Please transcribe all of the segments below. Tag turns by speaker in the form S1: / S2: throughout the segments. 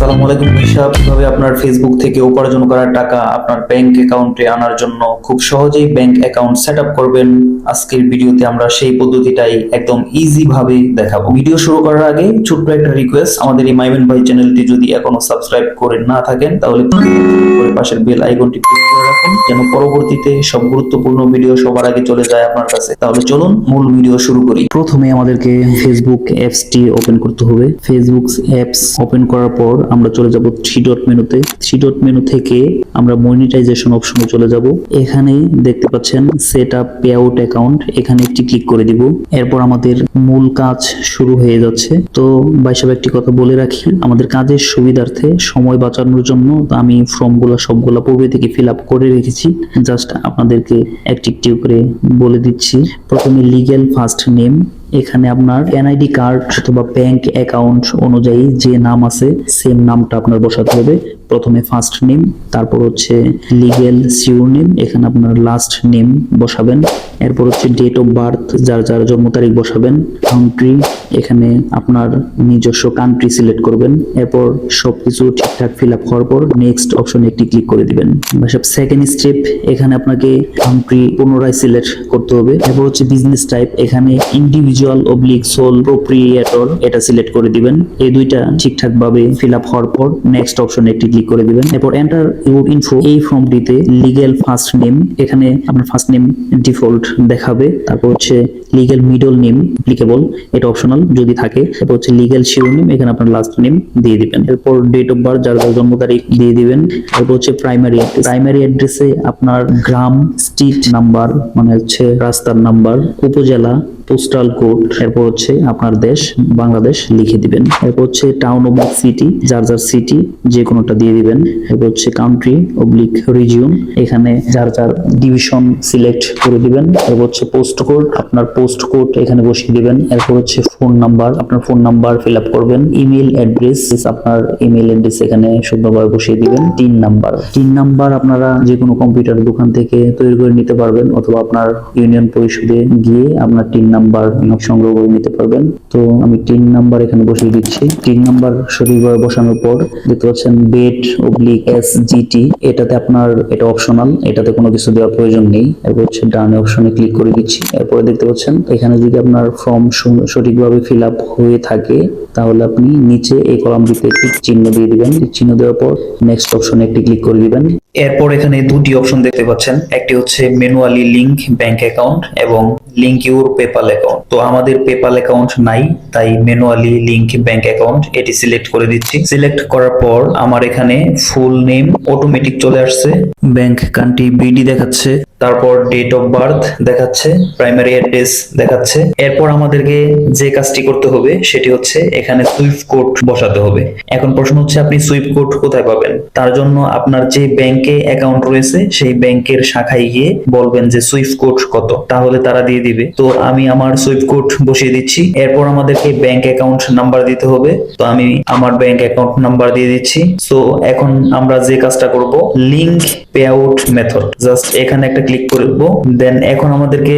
S1: আসসালামু আলাইকুম, হিসাব। কীভাবে আপনার ফেসবুক থেকে উপার্জন করা টাকা আপনার ব্যাংক অ্যাকাউন্টে আনার জন্য খুব সহজেই ব্যাংক অ্যাকাউন্ট সেট করবেন? আজকের ভিডিওতে আমরা সেই পদ্ধতিটাই একদম ইজি ভাবে দেখাবো। ভিডিও শুরু করার আগে ছোট্ট একটা রিকোয়েস্ট আমাদের এই মাইমেন ভাই চ্যানেলটি যদি এখনও সাবস্ক্রাইব করে না থাকেন, তাহলে পাশের বেল আইকনটি ক্লিক করে রাখুন, যেন পরবর্তীতে সব গুরুত্বপূর্ণ ভিডিও সবার আগে চলে যায় আপনার কাছে। তাহলে চলুন মূল ভিডিও শুরু করি। প্রথমে আমাদেরকে ফেসবুক অ্যাপসটি ওপেন করতে হবে। ফেসবুক অ্যাপস ওপেন করার পর আমরা চলে যাব থ্রি ডট মেনুতে। থ্রি ডট মেনু থেকে আমরা মনিটাইজেশন অপশনে চলে যাব। এখানে দেখতে পাচ্ছেন set up pay out account এখানে একটি ক্লিক করে দিব। এরপর আমাদের মূল কাজ শুরু হয়ে যাচ্ছে। তো বাইসাব একটি কথা বলে রাখি। আমাদের কাজের সুবিধার্থে সময় বাঁচানোর জন্য আমি ফর্মগুলো সবগুলো পূর্বে থেকে ফিল আপ করে রেখেছি। জাস্ট আপনাদেরকে একটি একটি করে বলে দিচ্ছি। প্রথমে লিগ্যাল ফার্স্ট নেম এখানে আপনার এনআইডি কার্ড অথবা ব্যাংক অ্যাকাউন্ট অনুযায়ী যে নাম আছে সেম নামটা আপনার বসাতে হবে। প্রথমে ফার্স্ট নেম তারপর হচ্ছে লিগেল সিওর নেম এখানে আপনার লাস্ট নেম বসাবেন। এরপর হচ্ছে ডেট অফ বার্থ যার যার জন্ম তারিখ বসাবেন। কান্ট্রি এখানে আপনার নিজস্ব কান্ট্রি সিলেক্ট করবেন। এরপর সবকিছু ঠিকঠাক ফিল আপ হওয়ার পর নেক্সট অপশনে একটি ক্লিক করে দিবেন। সেকেন্ড স্টেপ এখানে আপনাকে কান্ট্রি পুনরায় সিলেক্ট করতে হবে। এরপর হচ্ছে বিজনেস টাইপ এখানে ইন্ডিভিজুয়াল অবলিক সোল প্রোপ্রিয়েটর এটা সিলেক্ট করে দিবেন। এই দুইটা ঠিকঠাক ভাবে ফিল আপ হওয়ার পর নেক্সট অপশনে একটি ক্লিক করে দিবেন। এরপর এন্টার ইউর ইনফো এই ফর্মটিতে লিগেল ফার্স্ট নেম এখানে আপনার ফার্স্ট নেম ডিফল্ট দেখাবে। তারপর হচ্ছে লিগেল মিডল নেম অ্যাপ্লিকেবল এটা অপশনাল যদি থাকে। তারপর হচ্ছে লিগেল শিওর নেম এখানে আপনার লাস্ট নেম দিয়ে দিবেন। এরপর ডেট অফ বার্থ যার যার জন্ম তারিখ দিয়ে দিবেন। তারপর হচ্ছে প্রাইমারি অ্যাড্রেস প্রাইমারি অ্যাড্রেসে আপনার গ্রাম স্ট্রিট নাম্বার মানে হচ্ছে রাস্তার নাম্বার উপজেলা পোস্টাল কোড এরপর হচ্ছে আপনার দেশ, বাংলাদেশ লিখে দিবেন। এরপর হচ্ছে টাউন অবলিক সিটি যার যার সিটি যে কোনোটা দিয়ে দিবেন। এরপর হচ্ছে কান্ট্রি অবলিক রিজিয়ন এখানে যার যার ডিভিশন সিলেক্ট করে দিবেন। এরপর হচ্ছে পোস্ট কোড আপনার পোস্ট কোড এখানে বসিয়ে দিবেন। এরপর হচ্ছে ফোন নাম্বার আপনার ফোন নাম্বার ফিল আপ করবেন। ইমেল অ্যাড্রেস আপনার ইমেল অ্যাড্রেস এখানে সুন্দরভাবে বসিয়ে দিবেন। তিন নাম্বার তিন নাম্বার আপনারা যে কোনো কম্পিউটার দোকান থেকে তৈরি করে নিতে পারবেন, অথবা আপনার ইউনিয়ন পরিষদে গিয়ে আপনার তিন নাম্বার সংগ্রহ করে নিতে পারবেন। তো আমি তিন নাম্বার এখানে বসিয়ে দিচ্ছি। তিন নাম্বার সঠিকভাবে বসানোর পর দেখতে পাচ্ছেন বেড অবলিক এস জিটি এটাতে আপনার এটা অপশনাল এটাতে কোনো কিছু দেওয়ার প্রয়োজন নেই। এরপর হচ্ছে ডানে অপশনে ক্লিক করে দিচ্ছি। এরপরে দেখতে পাচ্ছেন, এখানে যদি আপনার ফর্ম সঠিকভাবে ফিল আপ হয়ে থাকে, তাহলে আপনি নিচে এই কলামটিতে একটি চিহ্ন দিয়ে দিবেন। চিহ্ন দেওয়ার পর নেক্সট অপশনে একটি ক্লিক করে দিবেন। এরপর এখানে দুটি অপশন দেখতে পাচ্ছেন। একটি হচ্ছে ম্যানুয়ালি লিংক ব্যাংক অ্যাকাউন্ট এবং লিংক ইউর পেপাল অ্যাকাউন্ট তো আমাদের পেপাল অ্যাকাউন্ট নাই, তাই ম্যানুয়ালি লিঙ্ক ব্যাংক অ্যাকাউন্ট এটি সিলেক্ট করে দিচ্ছি। সিলেক্ট করার পর আমার এখানে ফুল নেম অটোমেটিক চলে আসছে। ব্যাংক কান্ট্রি বিডি দেখাচ্ছে। তারপর ডেট অফ বার্থ দেখাচ্ছে প্রাইমারি অ্যাড্রেস দেখাচ্ছে। এরপর আমাদেরকে যে কাজটি করতে হবে, সেটি হচ্ছে এখানে সুইফট কোড বসাতে হবে। এখন প্রশ্ন হচ্ছে, আপনি সুইফট কোড কোথায় পাবেন? তার জন্য আপনার যে ব্যাংকে অ্যাকাউন্ট রয়েছে, সেই ব্যাংকের শাখায় গিয়ে বলবেন যে সুইফট কোড কত। তাহলে তারা দিয়ে দিবে। তো আমি আমার সুইফট কোড বসিয়ে দিচ্ছি। এরপর আমাদেরকে ব্যাংক অ্যাকাউন্ট নাম্বার দিতে হবে। তো আমি আমার ব্যাংক অ্যাকাউন্ট নাম্বার দিয়ে দিচ্ছি। সো এখন আমরা যে কাজটা করব link pay out method just এখানে একটা ক্লিক করব দেন এখন আমাদেরকে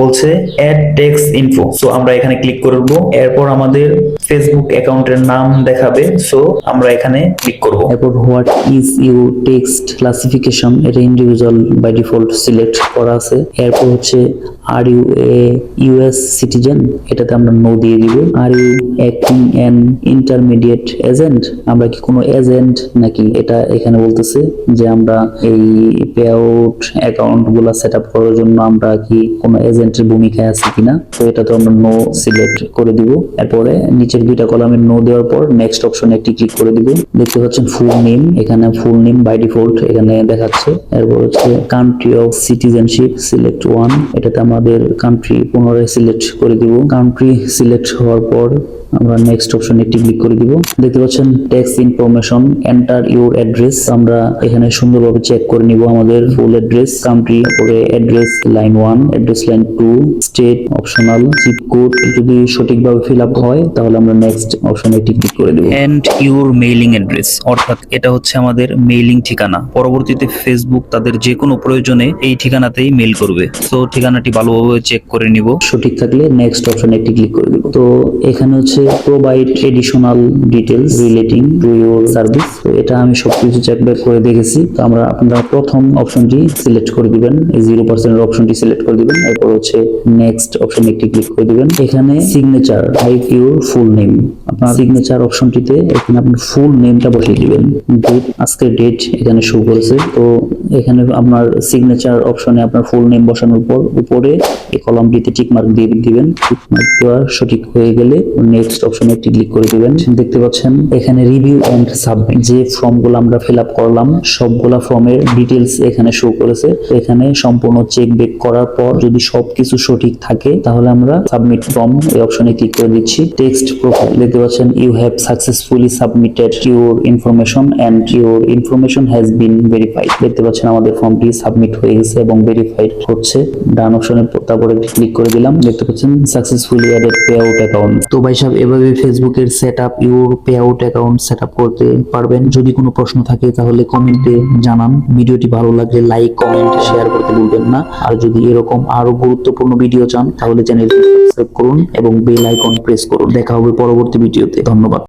S1: বলছে অ্যাড টেক্সট ইনফো সো আমরা এখানে ক্লিক করব, এরপর আমাদের ফেসবুক অ্যাকাউন্টের নাম দেখাবে। সো আমরা এখানে ক্লিক করব। এরপর what is you tax classification এটা ইন্ডিভিজুয়াল বাই ডিফল্ট সিলেক্ট করা আছে। এরপর হচ্ছে are you a US citizen এটাতে আমরা নো দিয়ে দিব। Are you acting an intermediate agent আমরা কি কোনো এজেন্ট নাকি এটা এখানে বলতেছে যে আমরা এই পে আউট অ্যাকাউন্ট গুলা সেট আপ করার জন্য আমরা কি কোনো এজেন্টের ভূমিকায় আছি কিনা? তো এটা তো আমরা নো সিলেক্ট করে দিব। এরপরে নিচের দুইটা কলামে নো দেওয়ার পর নেক্সট অপশনে একটি ক্লিক করে দিব। দেখতে পাচ্ছেন ফুল নেম এখানে ফুল নেম বাই ডিফল্ট এখানে দেখাচ্ছে। এরপর হচ্ছে country of citizenship select one এটাতে আমাদের কান্ট্রি পুনরায় সিলেক্ট করে দিব। কান্ট্রি সিলেক্ট হওয়ার পর আমরা নেক্সট অপশনে একটি ক্লিক করে দিব। দেখতে পাচ্ছেন tax information enter your address আমরা এখানে সুন্দরভাবে চেক করে নিব আমাদের ফুল অ্যাড্রেস কান্ট্রি পরে address line one address line two state optional zip code যদি সঠিকভাবে ফিল আপ হয় তাহলে আমরা নেক্সট অপশনে একটি ক্লিক করে দেব। এন্ড ইউর মেইলিং অ্যাড্রেস অর্থাৎ এটা হচ্ছে আমাদের মেইলিং ঠিকানা। পরবর্তীতে ফেসবুক তাদের যে কোনো প্রয়োজনে এই ঠিকানাতেই মেইল করবে। তো ঠিকানাটি ভালোভাবে চেক করে নিব। সঠিক থাকলে নেক্সট অপশনে একটি ক্লিক করে দিব। তো এখানে হচ্ছে
S2: provide additional details relating to your service তো এটা আমি সবকিছু চেক ব্যাক করে দেখেছি। তো আমরা আপনারা প্রথম অপশনটি সিলেক্ট করে দিবেন। এই জিরো পার্সেন্টের অপশনটি সিলেক্ট করে দিবেন। এরপর হচ্ছে নেক্সট অপশনে একটি ক্লিক করে দিবেন। এখানে signature type your full name আপনার সিগনেচার অপশনটিতে এখানে আপনার ফুল নেমটা বসিয়ে দিবেন। ডেট আজকের ডেট এখানে শো করেছে। তো এখানে আপনার সিগনেচার অপশনে আপনার ফুল নেম বসানোর পর উপরে এই টিক মার্ক দিয়ে দিবেন। টিক মার্ক দেওয়া সঠিক হয়ে গেলে নেক্সট অপশনে একটি ক্লিক করে দিবেন। দেখতে পাচ্ছেন, এখানে রিভিউ এন্ড সাবমিট যে ফর্মগুলো আমরা ফিল আপ করলাম, সবগুলা ফর্মের ডিটেলস এখানে শো করেছে। এখানে সম্পূর্ণ চেক বেক করার পর যদি সবকিছু সঠিক থাকে, তাহলে আমরা সাবমিট ফর্ম এই অপশনে ক্লিক করে দিচ্ছি। টেক্সট প্রোফাইল দেখতে পাচ্ছেন you have successfully submitted your information and your information has been verified দেখতে পাচ্ছেন, আমাদের ফর্মটি সাবমিট হয়ে গেছে এবং ভেরিফাইড হচ্ছে। ডান অপশনে তারপরে ক্লিক করে দিলাম। দেখতে পাচ্ছেন successfully added pay out account তো ভাই সাহেব, এভাবে ফেসবুকের set up your pay out account set up করতে পারবেন। যদি কোনো প্রশ্ন থাকে, তাহলে কমেন্টে জানান। ভিডিওটি ভালো লাগলে লাইক কমেন্ট শেয়ার করতে ভুলবেন না। আর যদি এরকম আরও গুরুত্বপূর্ণ ভিডিও চান, তাহলে চ্যানেলটি সাবস্ক্রাইব করুন এবং বেল আইকন প্রেস করুন। দেখা হবে পরবর্তী ভিডিওতে ধন্যবাদ।